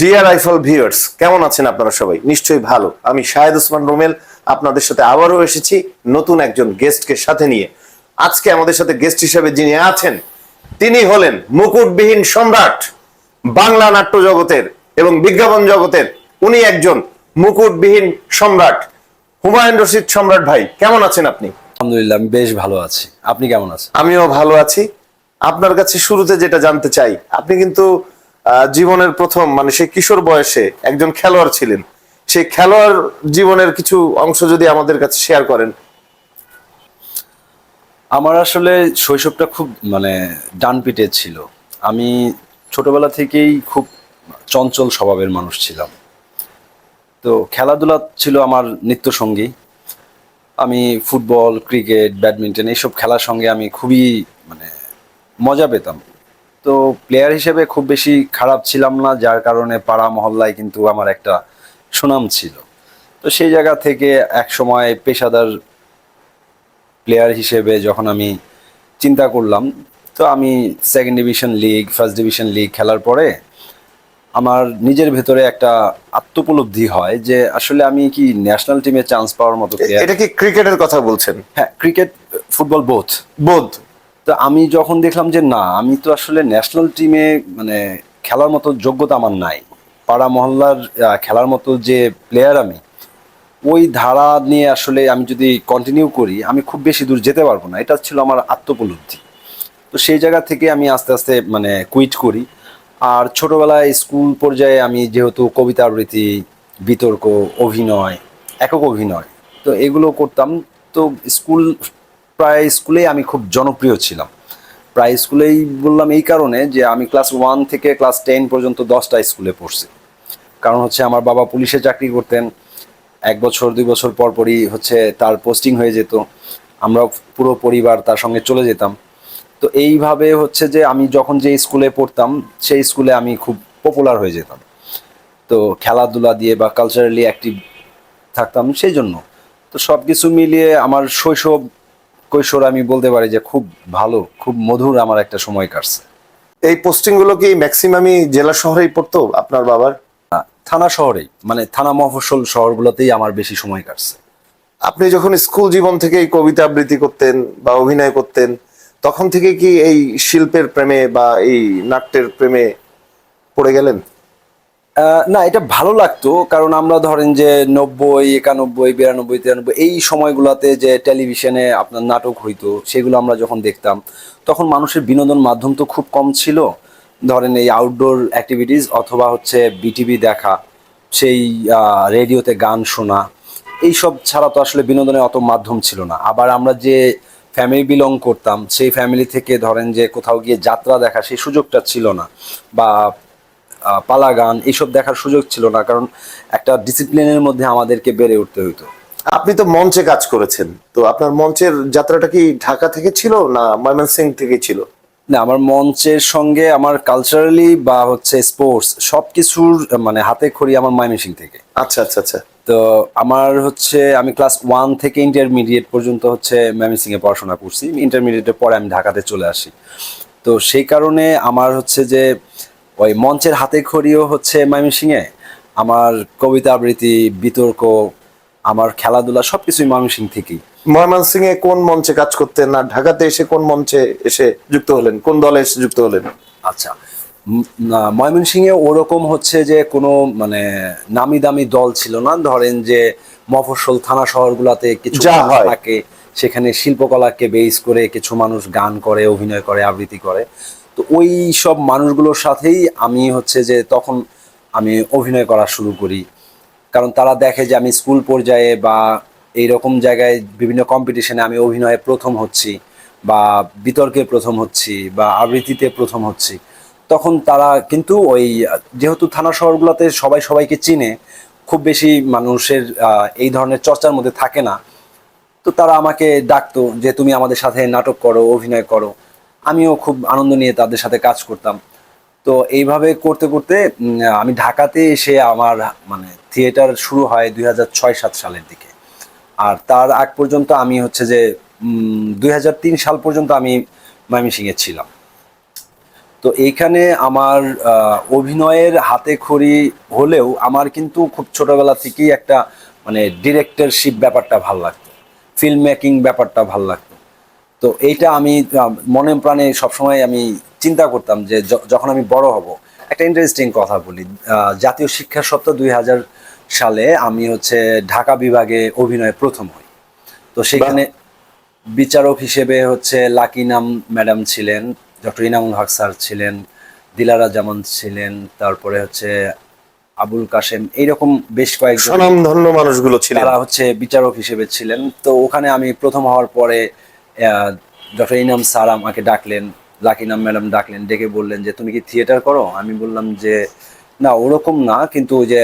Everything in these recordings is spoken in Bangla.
ডিয়ার আইফল ভিউয়ার্স কেমন আছেন আপনারা সবাই? নিশ্চয়ই ভালো। আমি শাহেদ ওসমান রোমেল আপনাদের সাথে আবারও এসেছি নতুন একজন গেস্টকে সাথে নিয়ে। আজকে আমাদের সাথে গেস্ট হিসেবে যিনি আছেন তিনি হলেন মুকুটবিহীন সম্রাট বাংলা নাট্য জগতের এবং বিজ্ঞাপন জগতের উনি একজন মুকুটবিহীন সম্রাট হুমায়ুন রশিদ সম্রাট ভাই কেমন আছেন আপনি? আলহামদুলিল্লাহ আমি বেশ ভালো আছি। আপনি কেমন আছেন? আমিও ভালো আছি। আপনার কাছে শুরুতে যেটা জানতে চাই আপনি কিন্তু জীবনের প্রথম মানে সেই কিশোর বয়সে একজন খেলোয়াড় ছিলেন। সেই খেলোয়াড় জীবনের কিছু অংশ যদি আমাদের কাছে শেয়ার করেন। আমার আসলে শৈশবটা খুব মানে ডান পিটের ছিল। আমি ছোটবেলা থেকেই খুব চঞ্চল স্বভাবের মানুষ ছিলাম। তো খেলাধুলা ছিল আমার নিত্য সঙ্গী আমি ফুটবল, ক্রিকেট, ব্যাডমিন্টন এইসব খেলার সঙ্গে আমি খুবই মানে মজা পেতাম। তো প্লেয়ার হিসেবে খুব বেশি খারাপ ছিলাম না যার কারণে পাড়া মহল্লায় কিন্তু আমার একটা সুনাম ছিল। তো সেই জায়গা থেকে এক সময় পেশাদার প্লেয়ার হিসেবে যখন আমি চিন্তা করলাম তো আমি second division league first division league খেলার পরে আমার নিজের ভেতরে একটা আত্মপলব্ধি হয় যে আসলে আমি কি ন্যাশনাল টিমে চান্স পাওয়ার মতো এটা কি ক্রিকেটের কথা বলছেন? হ্যাঁ ক্রিকেট ফুটবল বোধ বোধ তো আমি যখন দেখলাম যে না, আমি তো আসলে ন্যাশনাল টিমে মানে খেলার মতো যোগ্যতা আমার নাই, পাড়া মহল্লার খেলার মতো যে প্লেয়ার আমি, ওই ধারা নিয়ে আসলে আমি যদি কন্টিনিউ করি, আমি খুব বেশি দূর যেতে পারব না। এটা ছিল আমার আত্মপলব্ধি। তো সেই জায়গা থেকে আমি আস্তে আস্তে মানে কুইট করি। আর ছোটবেলায় স্কুল পর্যায়ে আমি যেহেতু কবিতা আবৃত্তি, বিতর্ক, অভিনয়, একক অভিনয়, তো এগুলো করতাম। তো স্কুল প্রায় স্কুলেই আমি খুব জনপ্রিয় ছিলাম। প্রায় স্কুলেই বললাম এই কারণে যে আমি ক্লাস ওয়ান থেকে ক্লাস টেন পর্যন্ত দশটা স্কুলে পড়ছি। কারণ হচ্ছে আমার বাবা পুলিশে চাকরি করতেন, এক বছর, দুই বছর পর পরই হচ্ছে তার পোস্টিং হয়ে যেত আমরা পুরো পরিবার তার সঙ্গে চলে যেতাম। তো এইভাবে হচ্ছে যে আমি যখন যে স্কুলে পড়তাম, সেই স্কুলে আমি খুব পপুলার হয়ে যেতাম। তো খেলাধুলা দিয়ে বা কালচারালি অ্যাক্টিভ থাকতাম, সেই জন্য। তো সব কিছু মিলিয়ে আমার শৈশব কৈশোর আমি বলতে পারি যে খুব ভালো খুব মধুর আমার একটা সময় কাটছে। এই পোস্টিংগুলো কি ম্যাক্সিমামই জেলা শহরেই পড়তো আপনার বাবার? থানা শহরেই মানে থানা মফস্বল শহরগুলোতেই আমার বেশি সময় কাটছে। আপনি যখন স্কুল জীবন থেকেই কবিতা আবৃত্তি করতেন বা অভিনয় করতেন তখন থেকে কি এই শিল্পের প্রেমে বা এই নাট্যের প্রেমে পড়ে গেলেন? না, এটা ভালো লাগতো, কারণ আমরা ধরেন যে নব্বই, একানব্বই, বিরানব্বই, তিরানব্বই, এই সময়গুলোতে যে টেলিভিশনে আপনার নাটক হইতো, সেগুলো আমরা যখন দেখতাম, তখন মানুষের বিনোদন মাধ্যম তো খুব কম ছিল। ধরেন এই আউটডোর অ্যাক্টিভিটিস অথবা হচ্ছে বিটিভি দেখা, সেই রেডিওতে গান শোনা, এইসব ছাড়া তো আসলে বিনোদনের অত মাধ্যম ছিল না। আবার আমরা যে ফ্যামিলি বিলং করতাম, সেই ফ্যামিলি থেকে ধরেন যে কোথাও গিয়ে যাত্রা দেখা, সেই সুযোগটা ছিল না। বা পালা গান এইসব দেখার সুযোগ ছিল না কারণ একটা ডিসিপ্লিনের মধ্যে আমাদেরকে বেড়ে উঠতে হইতো। আপনি তো মঞ্চে কাজ করেছেন তো আপনার মঞ্চের যাত্রাটা কি ঢাকা থেকে ছিল না ময়মনসিং থেকে ছিল? না আমার মঞ্চের সঙ্গে আমার কালচারালি বা হচ্ছে স্পোর্টস সব কিছুর মানে হাতে খড়ি আমার মাইমেসিং থেকে। আচ্ছা আচ্ছা আচ্ছা। তো আমার হচ্ছে আমি ক্লাস ওয়ান থেকে ইন্টারমিডিয়েট পর্যন্ত হচ্ছে ম্যামিসিং এ পড়াশোনা করছি। ইন্টারমিডিয়েটের পরে আমি ঢাকাতে চলে আসি। তো সেই কারণে আমার হচ্ছে যে ওই মঞ্চের হাতে খড়িও হচ্ছে ময়মনসিং এ আমার কবিতা আবৃত্তি বিতর্ক আমার খেলাধুলা সবকিছুই ময়মনসিং থেকেই। ময়মনসিং এ কোন মঞ্চে কাজ করতেন না ঢাকাতে এসে কোন মঞ্চে এসে যুক্ত হলেন? কোন দলে এসে যুক্ত হলেন? আচ্ছা ময়মনসিংহে ওরকম হচ্ছে যে কোনো মানে নামি দামি দল ছিল না। ধরেন যে মফস্বল থানা শহরগুলোতে কিছু। থাকে সেখানে শিল্পকলাকে বেস করে কিছু মানুষ গান করে অভিনয় করে আবৃত্তি করে। তো ওই সব মানুষগুলোর সাথেই আমি হচ্ছে যে তখন আমি অভিনয় করা শুরু করি। কারণ তারা দেখে যে আমি স্কুল পর্যায়ে বা এই রকম জায়গায় বিভিন্ন কম্পিটিশনে আমি অভিনয়ে প্রথম হচ্ছি বা বিতর্কে প্রথম হচ্ছি বা আবৃত্তিতে প্রথম হচ্ছি। তখন তারা কিন্তু ওই যেহেতু থানা শহরগুলোতে সবাই সবাইকে চিনে, খুব বেশি মানুষের এই ধরনের চর্চার মধ্যে থাকে না। তো তারা আমাকে ডাকতো যে, তুমি আমাদের সাথে নাটক করো, অভিনয় করো। আমিও খুব আনন্দ নিয়ে তাদের সাথে কাজ করতাম। তো এইভাবে করতে করতে আমি ঢাকাতে এসে আমার মানে থিয়েটার শুরু হয় দুই হাজার ছয় সাত সালের দিকে। আর তার আগ পর্যন্ত আমি হচ্ছে যে দুই হাজার তিন সাল পর্যন্ত আমি ময়মনসিংহে ছিলাম। তো এইখানে আমার অভিনয়ের হাতে খড়ি হলেও আমার কিন্তু খুব ছোটবেলা থেকেই একটা মানে ডিরেক্টরশিপ ব্যাপারটা ভালো লাগতো। ফিল্ম মেকিং ব্যাপারটা ভালো লাগতো। তো এইটা আমি মনে প্রাণে সবসময় আমি চিন্তা করতাম যে যখন আমি বড় হব। একটা ইন্টারেস্টিং কথা বলি। জাতীয় শিক্ষা সপ্তাহ দুই হাজার সালে আমি হচ্ছে ঢাকা বিভাগে অভিনয়ে প্রথম হই। তো সেখানে বিচারক হিসেবে হচ্ছে লাকি নাম ম্যাডাম ছিলেন ডক্টর ইনামুল হক স্যার ছিলেন দিলারা জামান ছিলেন তারপরে হচ্ছে আবুল কাশেম এইরকম বেশ কয়েকজন মানুষগুলো ছিলেন। তারা হচ্ছে বিচারক হিসেবে ছিলেন। তো ওখানে আমি প্রথম হওয়ার পরে ডক্টর ইনাম স্যার আমাকে ডাকলেন লাকিনাম ম্যাডাম ডাকলেন, ডেকে বললেন যে, তুমি কি থিয়েটার করো? আমি বললাম যে, না, ওরকম না, কিন্তু যে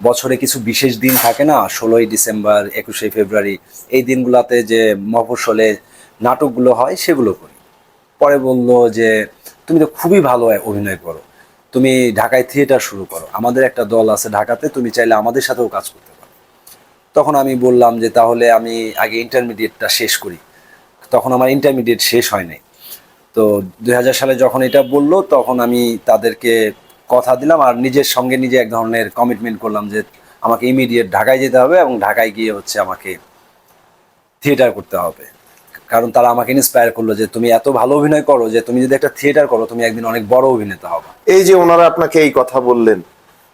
বছরে কিছু বিশেষ দিন থাকে না, ষোলোই ডিসেম্বর, একুশে ফেব্রুয়ারি, এই দিনগুলোতে যে মফস্বলে নাটকগুলো হয়, সেগুলো করি। পরে বলল যে, তুমি তো খুবই ভালো অভিনয় করো, তুমি ঢাকায় থিয়েটার শুরু করো, আমাদের একটা দল আছে ঢাকাতে, তুমি চাইলে আমাদের সাথেও কাজ করতে পারো। তখন আমি বললাম যে, তাহলে আমি আগে ইন্টারমিডিয়েটটা শেষ করি। তখন আমার ইন্টারমিডিয়েট শেষ হয় নাই। তো দুই হাজার সালে যখন এটা বলল, তখন আমি তাদেরকে কথা দিলাম আর নিজের সঙ্গে নিজে এক ধরনের কমিটমেন্ট করলাম যে আমাকে ইমিডিয়েট ঢাকায় যেতে হবে এবং ঢাকায় গিয়ে হচ্ছে আমাকে থিয়েটার করতে হবে। কারণ তারা আমাকে ইন্সপায়ার করল যে তুমি এত ভালো অভিনয় করো যে তুমি যদি একটা থিয়েটার করো, তুমি একদিন অনেক বড় অভিনেতা হবে। এই যে ওনারা আপনাকে এই কথা বললেন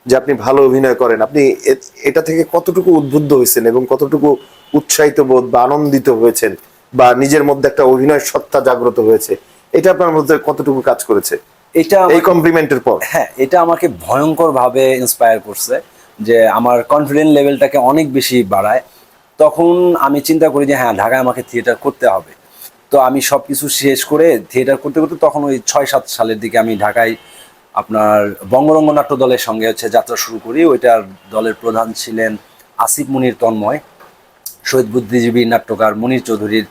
যে আপনি ভালো অভিনয় করেন, আপনি এটা থেকে কতটুকু উদ্বুদ্ধ হয়েছেন এবং কতটুকু উৎসাহিত বোধ বা আনন্দিত হয়েছেন? বা নিজের মধ্যে একটা অভিনয় সত্তা জাগ্রত হয়েছে এটা আপনার মধ্যে কতটুকু কাজ করেছে? এটা এই কমপ্লিমেন্টের পর। হ্যাঁ এটা আমাকে ভয়ঙ্কর ভাবে ইন্সপায়ার করছে যে আমার কনফিডেন্ট লেভেলটাকে অনেক বেশি বাড়ায়। তখন আমি চিন্তা করি যে হ্যাঁ ঢাকায় আমাকে থিয়েটার করতে হবে। তো আমি সব কিছু শেষ করে থিয়েটার করতে করতে তখন ওই ছয় সাত সালের দিকে আমি ঢাকায় আপনার বঙ্গরঙ্গ নাট্য দলের সঙ্গে হচ্ছে যাত্রা শুরু করি। ওইটার দলের প্রধান ছিলেন আসিফ মুনির তন্ময় শহীদ বুদ্ধিজীবী নাট্যকার মনির চৌধুরীর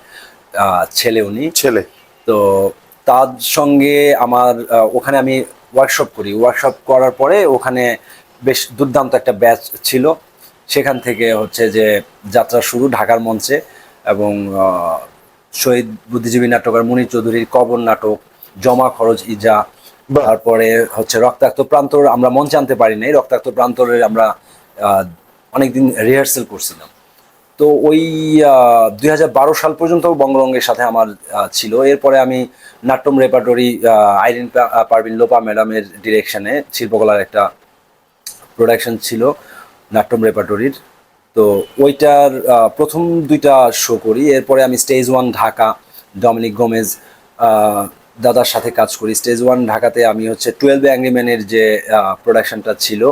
ছেলে উনি। ছেলে। তো তার সঙ্গে আমার ওখানে আমি ওয়ার্কশপ করি। ওয়ার্কশপ করার পরে ওখানে বেশ দুর্দান্ত একটা ব্যাচ ছিল। সেখান থেকে হচ্ছে যে যাত্রা শুরু ঢাকার মঞ্চে এবং শহীদ বুদ্ধিজীবী নাটকের মনির চৌধুরীর কবর নাটক জমা খরচ ইজা তারপরে হচ্ছে রক্তাক্ত প্রান্তর আমরা মঞ্চে আনতে পারি নাই। রক্তাক্ত প্রান্তরের আমরা অনেকদিন রিহার্সেল করছিলাম। তো ওই দু হাজার বারো সাল পর্যন্ত বঙ্গরঙ্গের সাথে আমার ছিল। এরপরে আমি নাট্যম রেপার্টরি আইরিন পা- আহ, পারভিন লোপা ম্যাডামের ডিরেকশনে শিল্পকলার একটা প্রোডাকশন ছিল নাট্যম রেপার্টরির। তো ওইটার প্রথম দুইটা শো করি। এরপরে আমি stage one Dhaka Dominic Gomez দাদার সাথে কাজ করি। স্টেজ ওয়ান ঢাকাতে আমি হচ্ছে টুয়েলভ অ্যাংরিম্যানের যে প্রোডাকশনটা ছিল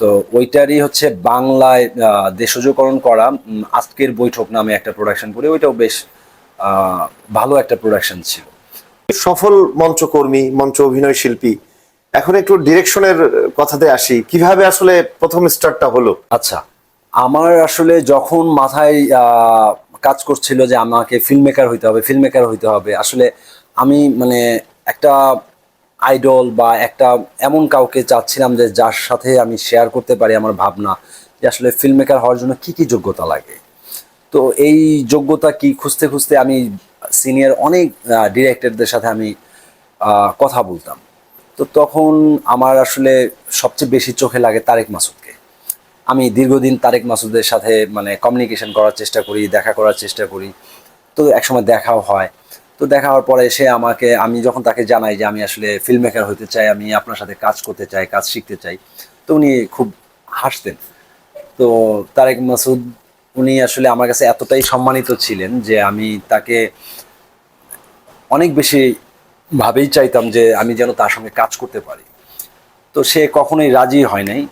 তো ওইটারই হচ্ছে বাংলায় দেশজকরণ করা আজকের বৈঠক নামে একটা প্রোডাকশন করি ওইটাও বেশ ভালো একটা প্রোডাকশন ছিল। সফল মঞ্চকর্মী মঞ্চ অভিনয় শিল্পী এখন একটু ডিরেকশনের কথাতে আসি কীভাবে আসলে প্রথম স্টার্টটা হলো? আচ্ছা আমার আসলে যখন মাথায় কাজ করছিল যে আমাকে ফিল্ম মেকার হইতে হবে ফিল্ম মেকার হইতে হবে আসলে আমি মানে একটা আইডল বা একটা এমন কাউকে চাচ্ছিলাম যে যার সাথে আমি শেয়ার করতে পারি আমার ভাবনা যে আসলে ফিল্ম মেকার হওয়ার জন্য কি কি যোগ্যতা লাগে। তো এই যোগ্যতা কি খুঁজতে খুঁজতে আমি সিনিয়র অনেক ডিরেক্টরদের সাথে আমি কথা বলতাম। তো তখন আমার আসলে সবচেয়ে বেশি চোখে লাগে তারেক মাসুদকে। আমি দীর্ঘদিন তারেক মাসুদের সাথে মানে কমিউনিকেশন করার চেষ্টা করি, দেখা করার চেষ্টা করি। তো একসময় দেখাও হয়। তো দেখা হওয়ার পরে সে আমাকে, আমি যখন তাকে জানাই যে আমি আসলে ফিল্ম মেকার হতে চাই, আমি আপনার সাথে কাজ করতে চাই, কাজ শিখতে চাই, তো উনি খুব হাসতেন। তো তারেক মাসুদ, উনি আসলে আমার কাছে এতটাই সম্মানিত ছিলেন যে আমি তাকে অনেক বেশি ভাবেই চাইতাম যে আমি যেন তার সঙ্গে কাজ করতে পারি। তো সে কখনোই রাজি হয় নাই।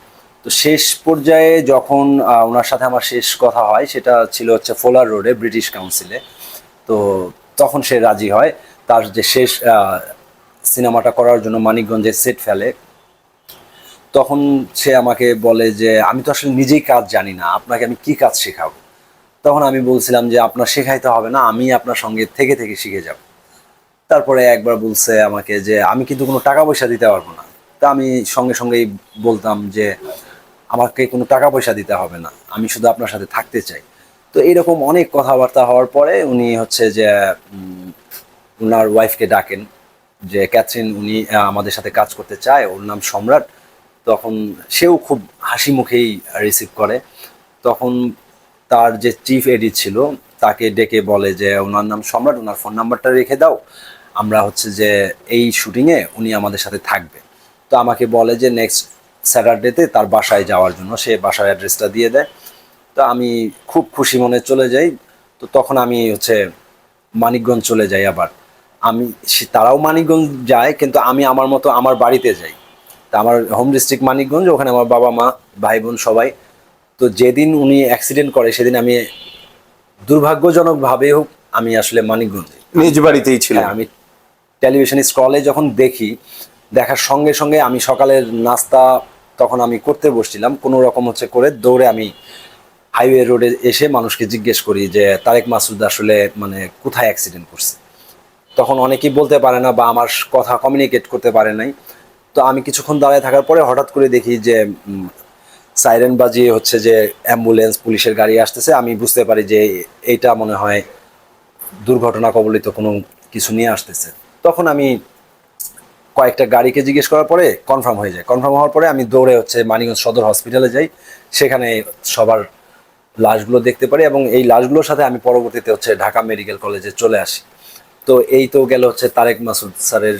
তো শেষ পর্যায়ে যখন ওনার সাথে আমার শেষ কথা হয়, সেটা ছিল হচ্ছে ফোলার রোডে ব্রিটিশ কাউন্সিলে তো তখন সে রাজি হয়। তার যে শেষ সিনেমাটা করার জন্য মানিকগঞ্জে সেট ফেলে। তখন সে আমাকে বলে যে, আমি তো আসলে নিজেই কাজ জানি না, আপনাকে আমি কি কাজ শেখাবো? তখন আমি বলছিলাম যে, আপনার শেখাইতে হবে না, আমি আপনার সঙ্গে থেকে থেকে শিখে যাব। তারপরে একবার বলছে আমাকে যে, আমি কিন্তু কোনো টাকা পয়সা দিতে পারব না। তা আমি সঙ্গে সঙ্গেই বলতাম যে, আমাকে কোনো টাকা পয়সা দিতে হবে না, আমি শুধু আপনার সাথে থাকতে চাই। তো এরকম অনেক কথাবার্তা হওয়ার পরে উনি হচ্ছে যে ওনার ওয়াইফকে ডাকেন যে, ক্যাথরিন, উনি আমাদের সাথে কাজ করতে চায়, ওর নাম সম্রাট। তখন সেও খুব হাসি মুখেই রিসিভ করে। তখন তার যে চিফ এডিট ছিল, তাকে ডেকে বলে যে, ওনার নাম সম্রাট, ওনার ফোন নাম্বারটা রেখে দাও। আমরা হচ্ছে যে, এই শুটিংয়ে উনি আমাদের সাথে থাকবে। তো আমাকে বলে যে নেক্সট স্যাটারডেতে তার বাসায় যাওয়ার জন্য। সে বাসার অ্যাড্রেসটা দিয়ে দেয়। তো আমি খুব খুশি মনে চলে যাই। তো তখন আমি হচ্ছে মানিকগঞ্জ চলে যাই আবার। আমি তারাও মানিকগঞ্জ যায় কিন্তু আমি আমার মতো আমার বাড়িতে যাই। তা আমার হোম ডিস্ট্রিক্ট মানিকগঞ্জ ওখানে আমার বাবা মা ভাই বোন সবাই। তো যেদিন উনি অ্যাক্সিডেন্ট করে সেদিন আমি দুর্ভাগ্যজনকভাবে হোক আমি আসলে মানিকগঞ্জে নিজ বাড়িতেই ছিল হ্যাঁ আমি টেলিভিশন স্ক্রলে যখন দেখি দেখার সঙ্গে সঙ্গে আমি সকালের নাস্তা তখন আমি করতে বসছিলাম। কোনো রকম হচ্ছে করে দৌড়ে আমি হাইওয়ে রোডে এসে মানুষকে জিজ্ঞেস করি যে, তারেক মাসুদ আসলে মানে কোথায় অ্যাক্সিডেন্ট করছে? তখন অনেকেই বলতে পারে না বা আমার কথা কমিউনিকেট করতে পারে নাই। তো আমি কিছুক্ষণ দাঁড়ায় থাকার পরে হঠাৎ করে দেখি যে সাইরেন বাজিয়ে হচ্ছে যে অ্যাম্বুলেন্স পুলিশের গাড়ি আসতেছে। আমি বুঝতে পারি যে, এইটা মনে হয় দুর্ঘটনা কবলিত কোনো কিছু নিয়ে আসতেছে। তখন আমি কয়েকটা গাড়িকে জিজ্ঞেস করার পরে কনফার্ম হয়ে যায়। কনফার্ম হওয়ার পরে আমি দৌড়ে হচ্ছে মানিগঞ্জ সদর হসপিটালে যাই। সেখানে সবার লাশগুলো দেখতে পারি এবং এই লাশগুলোর সাথে আমি পরবর্তীতে হচ্ছে ঢাকা মেডিকেল কলেজে চলে আসি। তো এই তো গেল হচ্ছে তারেক মাসুদ স্যারের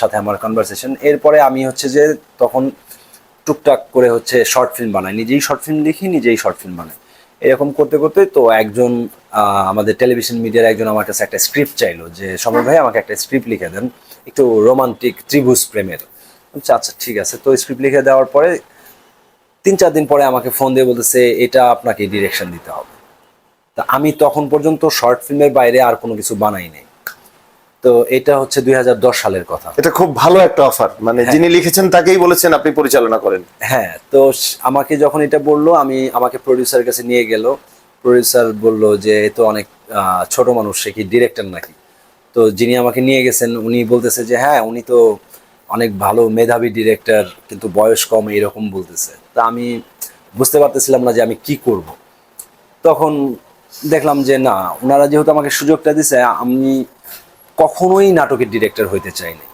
সাথে আমার কনভারসেশন এরপরে আমি হচ্ছে যে তখন টুকটাক করে হচ্ছে শর্ট ফিল্ম বানাই। নিজেই শর্ট ফিল্ম লিখি নিজেই শর্ট ফিল্ম বানাই। এরকম করতে করতে তো একজন আমাদের টেলিভিশন মিডিয়ার একজন আমার কাছে একটা স্ক্রিপ্ট চাইলো যে, সমর ভাই, আমাকে একটা স্ক্রিপ্ট লিখে দেন। একটু রোমান্টিক ত্রিভুজ প্রেমের। আচ্ছা ঠিক আছে। তো স্ক্রিপ্ট লিখে দেওয়ার পরে তিন চার দিন পরে আমাকে ফোন দিয়ে বলতেছে এটা আপনাকে ডিরেকশন দিতে হবে। তা আমি তখন পর্যন্ত শর্ট ফিল্মের বাইরে আর কোনো কিছু বানাই নাই। তো এটা হচ্ছে দুই হাজার দশ সালের কথা। এটা খুব ভালো একটা অফার মানে যিনি লিখেছেন তাকেই বলেছেন আপনি পরিচালনা করেন। হ্যাঁ তো আমাকে যখন এটা বলল আমি আমাকে প্রডিউসারের কাছে নিয়ে গেল। প্রডিউসার বলল যে এ তো অনেক ছোট মানুষ সে কি ডিরেক্টর নাকি? তো যিনি আমাকে নিয়ে গেছেন উনি বলতেছে যে হ্যাঁ উনি তো অনেক ভালো মেধাবী ডিরেক্টর কিন্তু বয়স কম এরকম বলতেছে। তা আমি বুঝতে পারতেছিলাম না যে আমি কি করব। তখন দেখলাম যে না, ওনারা যেহেতু আমাকে সুযোগটা দিছে, আমি কখনোই নাটকের ডিরেক্টর হইতে চাইনি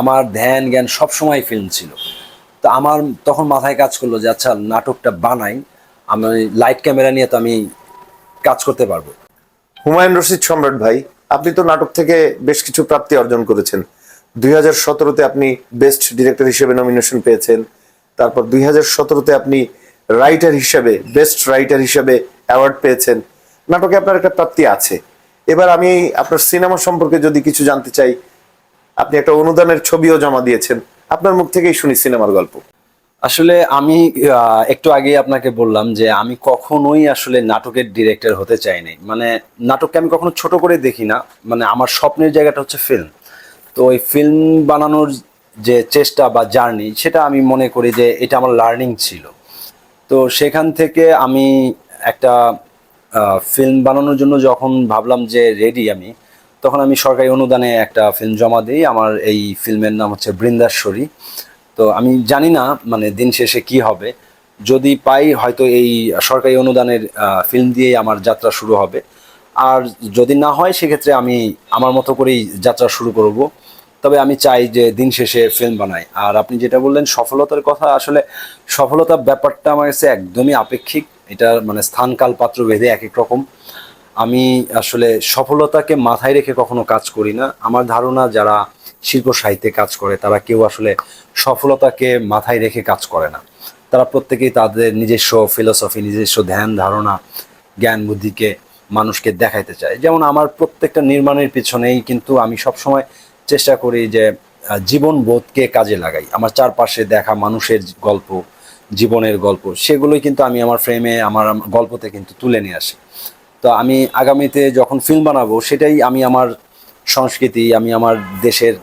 আমার ধ্যান জ্ঞান সবসময় ফিল্ম ছিল। তো আমার তখন মাথায় কাজ করল যে আচ্ছা নাটকটা বানাই, আমি লাইট ক্যামেরা নিয়ে তো আমি কাজ করতে পারব। হুমায়ুন রশিদ সম্রাট ভাই, আপনি তো নাটক থেকে বেশ কিছু প্রাপ্তি অর্জন করেছেন। দুই হাজার সতেরোতে আপনি বেস্ট ডিরেক্টর হিসেবে নমিনেশন পেয়েছেন। তারপর দুই হাজার সতেরোতে আপনি রাইটার হিসেবে বেস্ট রাইটার হিসেবে অ্যাওয়ার্ড পেয়েছেন। নাটকে আপনার একটা প্রাপ্তি আছে। এবার আমি আপনার সিনেমা সম্পর্কে যদি কিছু জানতে চাই, আপনি একটা অনুদানের ছবিও জমা দিয়েছেন। আপনার মুখ থেকেই শুনি সিনেমার গল্প। আসলে আমি একটু আগে আপনাকে বললাম যে আমি কখনোই আসলে নাটকের ডিরেক্টর হতে চাইনি মানে নাটককে আমি কখনো ছোট করে দেখি না। মানে আমার স্বপ্নের জায়গাটা হচ্ছে ফিল্ম তো ওই ফিল্ম বানানোর যে চেষ্টা বা জার্নি সেটা আমি মনে করি যে এটা আমার লার্নিং ছিল। তো সেখান থেকে আমি একটা ফিল্ম বানানোর জন্য যখন ভাবলাম যে রেডি আমি, তখন আমি সরকারি অনুদানে একটা ফিল্ম জমা দিই। আমার এই ফিল্মের নাম হচ্ছে বৃন্দাশ্বরী। তো আমি জানি না মানে দিন শেষে কি হবে। যদি পাই, হয়তো এই সরকারি অনুদানের ফিল্ম দিয়েই আমার যাত্রা শুরু হবে। আর যদি না হয়, সেক্ষেত্রে আমি আমার মতো করেই যাত্রা শুরু করব। তবে আমি চাই যে দিন শেষে ফিল্ম বানাই। আর আপনি যেটা বললেন, সফলতার কথা, আসলে সফলতার ব্যাপারটা আমার কাছে একদমই আপেক্ষিক। এটা মানে স্থান, কাল, পাত্র, ভেদে এক এক রকম। আমি আসলে সফলতাকে মাথায় রেখে কখনো কাজ করি না। আমার ধারণা, যারা শিল্প সাহিত্যে কাজ করে, তারা কেউ আসলে সফলতাকে মাথায় রেখে কাজ করে না। তারা প্রত্যেকেই তাদের নিজস্ব ফিলোসফি নিজস্ব ধ্যান, ধারণা, জ্ঞান, বুদ্ধিকে মানুষকে দেখাইতে চায়। যেমন আমার প্রত্যেকটা নির্মাণের পিছনেই কিন্তু আমি সবসময় চেষ্টা করি যে জীবন বোধকে কাজে লাগাই। আমার চারপাশে দেখা মানুষের গল্প, জীবনের গল্প, সেগুলোই কিন্তু আমি আমার ফ্রেমে আমার গল্পতে কিন্তু তুলে নিয়ে আসি। তো আমি আগামীতে যখন ফিল্ম বানাবো, সেটাই আমি আমার সংস্কৃতি, আমি আমার দেশের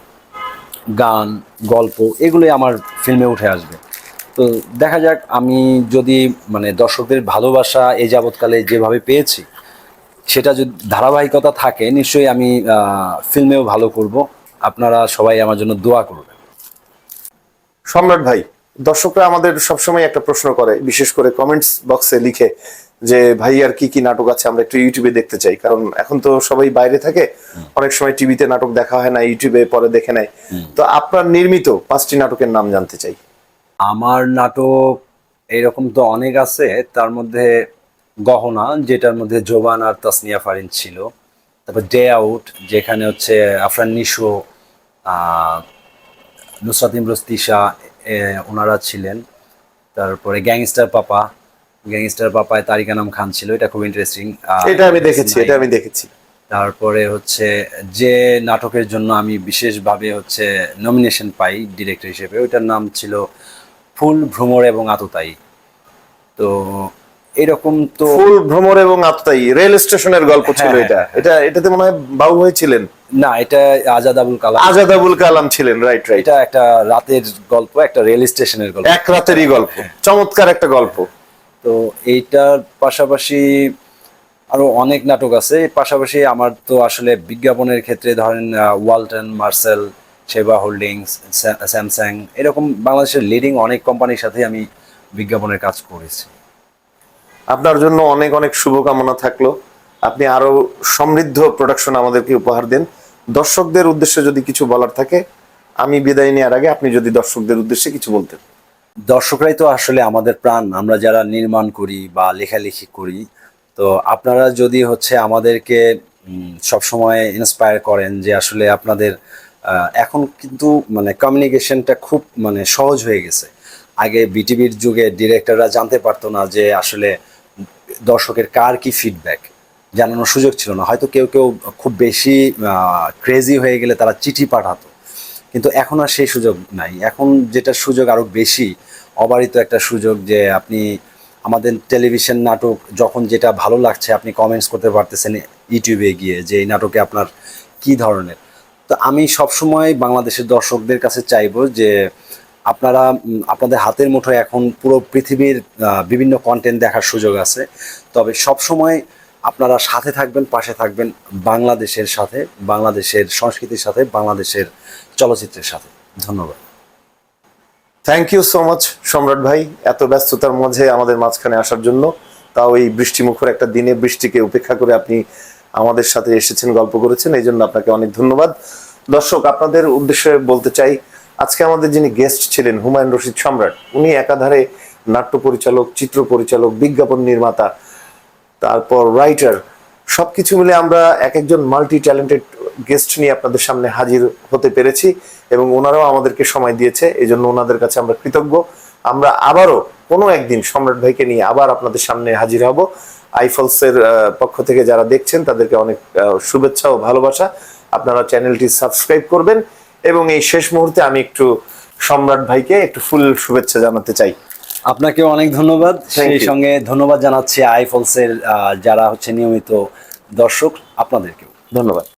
গান, গল্প, এগুলোই আমার ফিল্মে উঠে আসবে। তো দেখা যাক, আমি যদি মানে দর্শকদের ভালোবাসা এই যাবৎকালে যেভাবে পেয়েছি, সেটা যদি ধারাবাহিকতা থাকে, নিশ্চয়ই আমি ফিল্মেও ভালো করব। আপনারা সবাই আমার জন্য দোয়া করবেন। সম্রাট ভাই দর্শকরা আমাদের সবসময় একটা প্রশ্ন করে বিশেষ করে কমেন্টস বক্সে লিখে যে ভাই আর কি কি নাটক আছে? আমরা একটু ইউটিউবে দেখতে চাই। কারণ এখন তো সবাই বাইরে থাকে অনেক সময় টিভিতে নাটক দেখা হয় না ইউটিউবে পরে দেখে নেয়। তো আপনার নির্মিত পাঁচটি নাটকের নাম জানতে চাই। আমার নাটক এরকম তো অনেক আছে তার মধ্যে গহনা যেটার মধ্যে জোবান আর তাসনিয়া ফারিন ছিল। তারপর ডে আউট যেখানে হচ্ছে আফরান নিশো নুসরাত ইমরোজ তিশা ওনারা ছিলেন। তারপরে গ্যাংস্টার পাপা গ্যাংস্টার পাপায় তারিকা নাম খান ছিল এটা খুব ইন্টারেস্টিং এটা আমি দেখেছি এটা আমি দেখেছি। তারপরে হচ্ছে যে নাটকের জন্য আমি বিশেষভাবে হচ্ছে নমিনেশন পাই ডিরেক্টর হিসেবে ওইটার নাম ছিল ফুল ভ্রমর এবং আততায়ী। তো এরকম তো ফুল ভ্রমর এবং আত্মাই রেল স্টেশনের গল্প ছিল হ্যাঁ, এটা। হ্যাঁ, এটা এটাতে মনে হয় বাবু হয়েছিলেন না এটা আজাদ আবুল কালাম। আজাদ আবুল কালাম ছিলেন রাইট রাইট এটা একটা রাতের গল্প একটা রেল স্টেশনের গল্প। এক রাতেরই গল্প চমৎকার একটা গল্প। তো এইটার পাশাপাশি আরও অনেক নাটক আছে। পাশাপাশি আমার তো আসলে বিজ্ঞাপনের ক্ষেত্রে ধরেন ওয়ালটন মার্সেল সেবা হোল্ডিংস স্যা- স্যামসাং এরকম বাংলাদেশের লিডিং অনেক কোম্পানির সাথে আমি বিজ্ঞাপনের কাজ করেছি। আপনার জন্য অনেক অনেক শুভকামনা থাকল। আপনি আরও সমৃদ্ধ প্রোডাকশন আমাদেরকে উপহার দেন। দর্শকদের উদ্দেশ্যে যদি কিছু বলার থাকে, আমি বিদায় নেওয়ার আগে আপনি যদি দর্শকদের উদ্দেশ্যে কিছু বলতেন। দর্শকরাই তো আসলে আমাদের প্রাণ। আমরা যারা নির্মাণ করি বা লেখালেখি করি, তো আপনারা যদি হচ্ছে আমাদেরকে সবসময় ইন্সপায়ার করেন যে আসলে আপনাদের এখন কিন্তু মানে কমিউনিকেশনটা খুব মানে সহজ হয়ে গেছে। আগে বিটিভির যুগে ডিরেক্টররা জানতে পারতো না যে আসলে দর্শকের কার কি ফিডব্যাক জানানোর সুযোগ ছিল না। হয়তো কেউ কেউ খুব বেশি ক্রেজি হয়ে গেলে তারা চিঠি পাঠাতো। কিন্তু এখন আর সেই সুযোগ নাই। এখন যেটা সুযোগ আরও বেশি, অবারিত একটা সুযোগ যে আপনি আমাদের টেলিভিশন নাটক যখন যেটা ভালো লাগছে, আপনি কমেন্টস করতে পারতেছেন ইউটিউবে গিয়ে যে এই নাটকে আপনার কি ধরনের। তো আমি সবসময় বাংলাদেশের দর্শকদের কাছে চাইব যে আপনারা আপনাদের হাতের মুঠোয় এখন পুরো পৃথিবীর বিভিন্ন কন্টেন্ট দেখার সুযোগ আছে। তবে সবসময় আপনারা সাথে থাকবেন, পাশে থাকবেন বাংলাদেশের সাথে, বাংলাদেশের সংস্কৃতির সাথে, বাংলাদেশের চলচ্চিত্রের সাথে। ধন্যবাদ। থ্যাংক ইউ সো মাচ সম্রাট ভাই, এত ব্যস্ততার মাঝে আমাদের মাঝখানে আসার জন্য। তাও এই বৃষ্টিমুখর একটা দিনে বৃষ্টিকে উপেক্ষা করে আপনি আমাদের সাথে এসেছেন, গল্প করেছেন, এই জন্য আপনাকে অনেক ধন্যবাদ। দর্শক, আপনাদের উদ্দেশ্যে বলতে চাই আজকে আমাদের যিনি গেস্ট ছিলেন, হুমায়ুন রশিদ সম্রাট, উনি একাধারে নাট্য পরিচালক চিত্র পরিচালক বিজ্ঞাপন নির্মাতা, তারপর রাইটার সবকিছু মিলে আমরা এক একজন মাল্টি ট্যালেন্টেড গেস্ট নিয়ে আপনাদের সামনে হাজির হতে পেরেছি এবং ওনারাও আমাদেরকে সময় দিয়েছে এই জন্য ওনাদের কাছে আমরা কৃতজ্ঞ। আমরা আবারও কোনো একদিন সম্রাট ভাইকে নিয়ে আবার আপনাদের সামনে হাজির হব। আইফলসের পক্ষ থেকে যারা দেখছেন, তাদেরকে অনেক শুভেচ্ছা ও ভালোবাসা। আপনারা চ্যানেলটি সাবস্ক্রাইব করবেন। এবং এই শেষ মুহূর্তে আমি একটু সম্রাট ভাইকে একটু ফুল শুভেচ্ছা জানাতে চাই। আপনাকে অনেক ধন্যবাদ। সেই সঙ্গে ধন্যবাদ জানাচ্ছি আইফলসের যারা হচ্ছে নিয়মিত দর্শক আপনাদেরকেও। ধন্যবাদ।